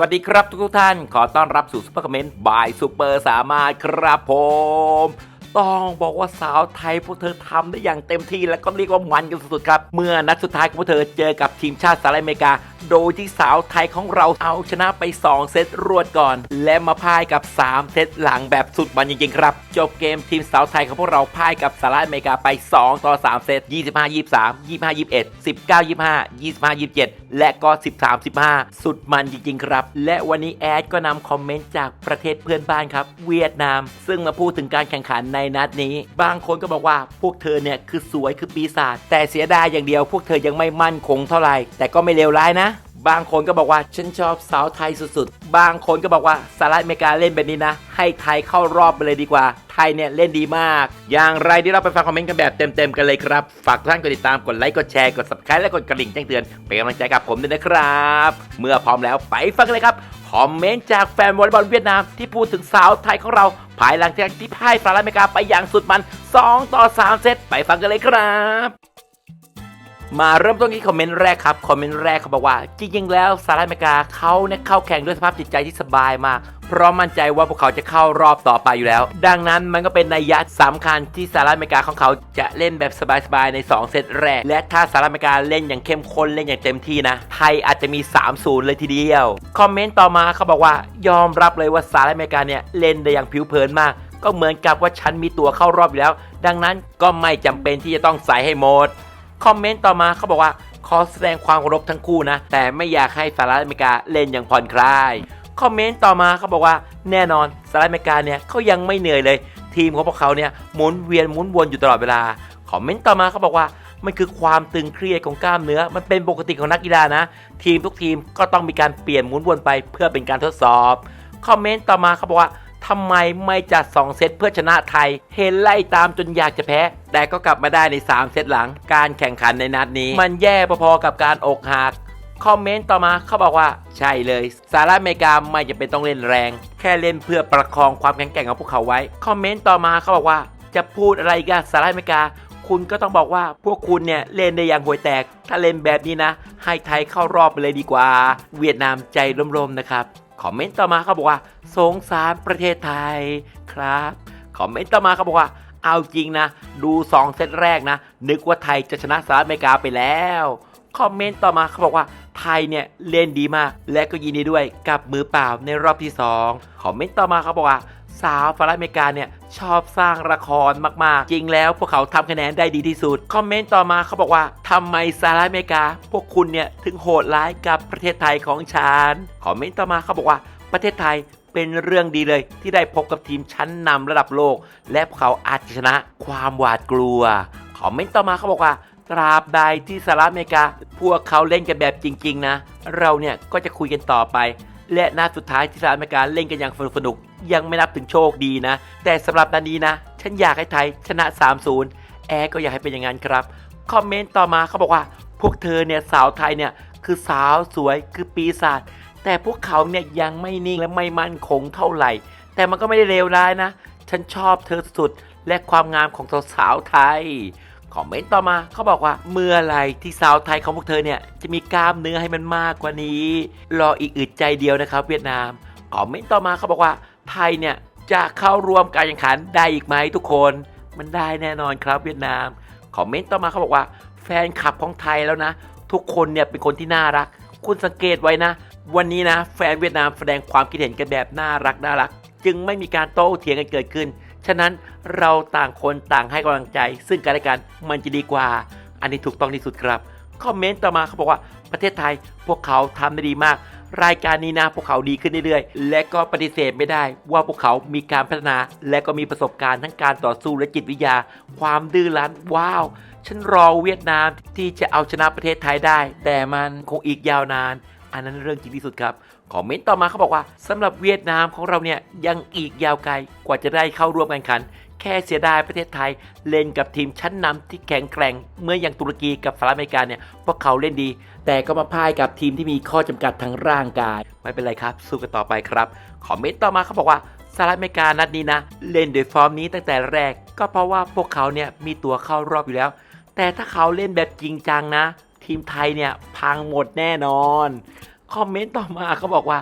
วัสดีครับทุกท่าน ขอต้อนรับสู่ซุปเปอร์คอมเมนต์บายซูเปอร์สามารถครับผม ต้องบอกว่าสาวไทยพวกเธอทำได้อย่างเต็มที่และก็เรียกว่ามันกันสุดๆครับ เมื่อนัดสุดท้ายของพวกเธอเจอกับทีมชาติสหรัฐอเมริกา โดยที่สาวไทยของเราเอาชนะไป 2 เซตรวดก่อน และมาพ่ายกับ 3 เซตหลังแบบสุดมันจริงๆครับ จบเกมทีมสาวไทยของพวกเราพ่ายกับสหรัฐอเมริกาไป 2 ต่อ 3 เซต 25 23 25 21 19 25 25 27 และก็ 13 15 สุดมันจริงๆครับ และวันนี้แอดก็นำคอมเมนต์จากประเทศเพื่อนบ้านครับ เวียดนาม ซึ่งมาพูดถึงการแข่งขันในนัดนี้ บางคนก็บอกว่าพวกเธอเนี่ยคือสวยคือปีศาจแต่เสียดายอย่างเดียว พวกเธอยังไม่มั่นคงเท่าไหร่แต่ก็ไม่เลวร้ายนะบางคนก็บอกว่าฉันชอบสาวไทยสุดๆ บางคนก็บอกว่าสหรัฐอเมริกาเล่นแบบนี้นะ ให้ไทยเข้ารอบไปเลยดีกว่า ไทยเนี่ยเล่นดีมาก อย่างไรที่เราไปฟังคอมเมนต์กันแบบเต็มๆกันเลยครับ ฝากท่านกดติดตามกดไลค์กดแชร์กด subscribe และกดกระดิ่งแจ้งเตือนเป็นกำลังใจกับผมด้วยนะครับ เมื่อพร้อมแล้วไปฟังเลยครับ คอมเมนต์จากแฟนวอลเลย์บอลเวียดนามที่พูดถึงสาวไทยของเรา ภายหลังจากที่พ่ายสหรัฐอเมริกาไปอย่างสุดมัน 2 ต่อ 3 เซตไปฟังกันเลยครับ มาเริ่มต้นที่คอมเมนต์แรกครับคอมเมนต์แรกเขาบอกว่าจริงๆแล้วสหรัฐอเมริกาเขาเนี่ยเข้าแข่งด้วยสภาพจิตใจที่สบายมาก เพราะมั่นใจว่าพวกเขาจะเข้ารอบต่อไปอยู่แล้ว ดังนั้นมันก็เป็นนัยยะสำคัญที่สหรัฐอเมริกาของเขาจะเล่นแบบสบายๆใน 2 เซตแรก และถ้าสหรัฐอเมริกาเล่นอย่างเข้มข้นเล่นอย่างเต็มที่นะ ไทยอาจจะมี 3-0 เลยทีเดียวคอมเมนต์ต่อมาเขาบอกว่ายอมรับเลยว่าสหรัฐอเมริกาเนี่ยเล่นได้อย่างผิวเผินมากก็เหมือนกับว่าฉันมีตัวเข้ารอบอยู่แล้ว ดังนั้นก็ไม่จำเป็นที่จะต้องใส่ให้หมด คอมเมนต์ต่อมาเขาบอกว่า ขอแสดงความเคารพทั้งคู่นะ แต่ไม่อยากให้สหรัฐอเมริกาเล่นอย่างผ่อนคลายคอมเมนต์ต่อมาเขาบอกว่าแน่นอนสหรัฐอเมริกาเนี่ยเขายังไม่เหนื่อยเลย ทีมของพวกเขาเนี่ยหมุนเวียนหมุนวนอยู่ตลอดเวลาคอมเมนต์ต่อมาเขาบอกว่ามันคือความตึงเครียดของกล้ามเนื้อ มันเป็นปกติของนักกีฬานะ ทีมทุกทีมก็ต้องมีการเปลี่ยนหมุนวนไปเพื่อเป็นการทดสอบ คอมเมนต์ต่อมาเขาบอกว่า ทำไมไม่จัด 2 เซตเพื่อชนะไทย เห็นไล่ตามจนอยากจะแพ้ แต่ก็กลับมาได้ใน 3 เซตหลัง การแข่งขันในนัดนี้ มันแย่พอๆกับการอกหักคอมเมนต์ต่อมาเขาบอกว่าใช่เลยสหรัฐอเมริกาไม่จำเป็นต้องเล่นแรง แค่เล่นเพื่อประคองความแข็งแกร่งของพวกเขาไว้ คอมเมนต์ต่อมาเขาบอกว่า จะพูดอะไรกับสหรัฐอเมริกา คุณก็ต้องบอกว่าพวกคุณเนี่ยเล่นได้อย่างห่วยแตก ถ้าเล่นแบบนี้นะ ให้ไทยเข้ารอบไปเลยดีกว่า เวียดนามใจร่มๆนะครับ คอมเมนต์ต่อมาเขาบอกว่า สงสารประเทศไทยครับ คอมเมนต์ต่อมาเขาบอกว่า เอาจริงนะ ดู 2 เซตแรกนะ นึกว่าไทยจะชนะสหรัฐอเมริกาไปแล้ว คอมเมนต์ต่อมาเขาบอกว่าไทยเนี่ยเล่นดีมาก และก็ยินดีด้วยกับมือเปล่าในรอบที่ 2 คอมเมนต์ต่อมาเขาบอกว่า สาวสหรัฐอเมริกาเนี่ยชอบสร้างละครมากๆ จริงแล้วพวกเขาทำคะแนนได้ดีที่สุด คอมเมนต์ต่อมาเขาบอกว่าทำไมสหรัฐอเมริกา พวกคุณเนี่ยถึงโหดร้ายกับประเทศไทยของฉัน คอมเมนต์ต่อมาเขาบอกว่าประเทศไทยเป็นเรื่องดีเลยที่ได้พบกับทีมชั้นนำระดับโลก และพวกเขาอาจจะชนะความหวาดกลัว คอมเมนต์ต่อมาเขาบอกว่าตราบใดที่สหรัฐอเมริกา พวกเขาเล่นกันแบบจริง ๆ นะ เราเนี่ยก็จะคุยกันต่อไป และนัดสุดท้ายที่สหรัฐอเมริกาเล่นกันอย่างสนุก ยังไม่นับถึงโชคดีนะ แต่สำหรับนัดนี้นะ ฉันอยากให้ไทยชนะ 3-0 แอร์ก็อยากให้เป็นอย่างนั้นครับ คอมเมนต์ต่อมาเขาบอกว่า พวกเธอเนี่ยสาวไทยเนี่ยคือสาวสวยคือปีศาจแต่พวกเขาเนี่ยยังไม่นิ่งและไม่มั่นคงเท่าไหร่ แต่มันก็ไม่ได้เลวร้ายนะ ฉันชอบเธอสุดและความงามของสาวไทยคอมเมนต์ต่อมาเขาบอกว่าเมื่อไรที่สาวไทยของพวกเธอเนี่ยจะมีกล้ามเนื้อให้มันมากกว่านี้ รออีกอึดใจเดียวนะครับ เวียดนามคอมเมนต์ต่อมาเขาบอกว่า ไทยเนี่ยจะเข้าร่วมการแข่งขันได้อีกไหมทุกคน มันได้แน่นอนครับเวียดนาม คอมเมนต์ต่อมาเขาบอกว่า แฟนคลับของไทยแล้วนะ ทุกคนเนี่ยเป็นคนที่น่ารัก คุณสังเกตไว้นะ วันนี้นะ แฟนเวียดนามแสดงความคิดเห็นกันแบบน่ารักน่ารัก จึงไม่มีการโต้เถียงกันเกิดขึ้น ฉะนั้นเราต่างคนต่างให้กำลังใจ ซึ่งกันและกันมันจะดีกว่า อันนี้ถูกต้องที่สุดครับ คอมเมนต์ต่อมาเขาบอกว่าประเทศไทยพวกเขาทำได้ดีมาก รายการนี้นะพวกเขาดีขึ้นเรื่อยๆ และก็ปฏิเสธไม่ได้ว่าพวกเขามีการพัฒนา และก็มีประสบการณ์ทั้งการต่อสู้และจิตวิทยา ความดื้อรั้นว้าว ฉันรอเวียดนามที่จะเอาชนะประเทศไทยได้ แต่มันคงอีกยาวนาน อันนั้นเรื่องจริงที่สุดครับ คอมเมนต์ต่อมาเขาบอกว่าสำหรับเวียดนามของเราเนี่ยยังอีกยาวไกลกว่าจะได้เข้าร่วมการแข่งขัน แค่เสียดายประเทศไทย เล่นกับทีมชั้นนำที่แข็งแกร่ง เมื่ออย่างตุรกีกับสหรัฐอเมริกาเนี่ยพวกเขาเล่นดี แต่ก็มาพ่ายกับทีมที่มีข้อจำกัดทางร่างกาย ไม่เป็นไรครับ สู้กันต่อไปครับคอมเมนต์ต่อมาเขาบอกว่าสหรัฐอเมริกานัดนี้นะ เล่นโดยฟอร์มนี้ตั้งแต่แรก ก็เพราะว่าพวกเขาเนี่ยมีตัวเข้ารอบอยู่แล้ว แต่ถ้าเขาเล่นแบบจริงจังนะ ทีมไทยเนี่ยพังหมดแน่นอน คอมเมนต์ต่อมาเขาบอกว่า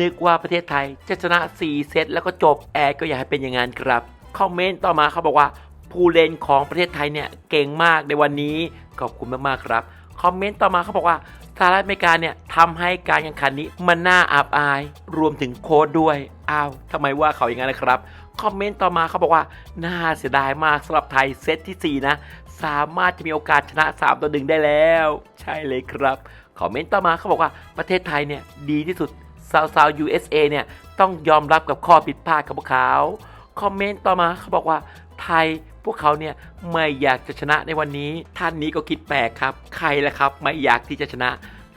นึกว่าประเทศไทยจะชนะ 4 เซตแล้วก็จบแอร์ก็อยากให้เป็นอย่างนั้นครับ คอมเมนต์ต่อมาเขาบอกว่า ผู้เล่นของประเทศไทยเนี่ยเก่งมากในวันนี้ขอบคุณมากๆครับ คอมเมนต์ต่อมาเขาบอกว่าสหรัฐอเมริกาเนี่ยทำให้การแข่งขันนี้มันน่าอับอาย รวมถึงโค้ดด้วยอ้าวทำไมว่าเขาอย่างนั้นนะครับคอมเมนต์ต่อมาเขาบอกว่า น่าเสียดายมากสำหรับไทยเซตทีสี่4 นะ สามารถจะมีโอกาสชนะ 3 ต่อหนึ่งได้แล้ว ใช่เลยครับ คอมเมนต์ต่อมาเขาบอกว่าประเทศไทยเนี่ยดีที่สุดซาวซาว USA เนี่ยต้องยอมรับกับข้อผิดพลาดของพวกเขาคอมเมนต์ต่อมาเขาบอกว่าไทยพวกเขาเนี่ยไม่อยากจะชนะในวันนี้ ท่านนี้ก็คิดแปลกครับ ใครล่ะครับ ไม่อยากที่จะชนะ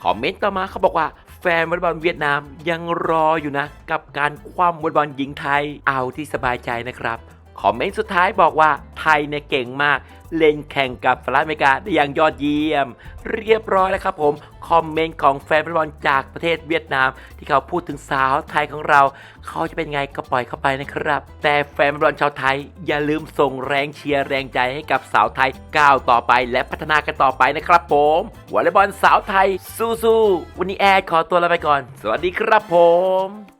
คอมเมนต์ต่อมาเขาบอกว่าแฟนวอลเลย์บอลเวียดนามยังรออยู่นะ กับการคว่ำวอลเลย์บอลหญิงไทยเอาที่สบายใจนะครับ คอมเมนต์สุดท้ายบอกว่าไทยเนี่ยเก่งมาก เล่นแข่งกับสหรัฐอเมริกาได้อย่างยอดเยี่ยม เรียบร้อยแล้วครับผม คอมเมนต์ของแฟนบอลจากประเทศเวียดนาม ที่เขาพูดถึงสาวไทยของเรา เขาจะเป็นไงก็ปล่อยเข้าไปนะครับ แต่แฟนบอลชาวไทย อย่าลืมส่งแรงเชียร์แรงใจให้กับสาวไทยก้าวต่อไป และพัฒนากันต่อไปนะครับผมวอลเลย์บอลสาวไทยสู้ๆวันนี้แอดขอตัวลาไปก่อน สวัสดีครับผม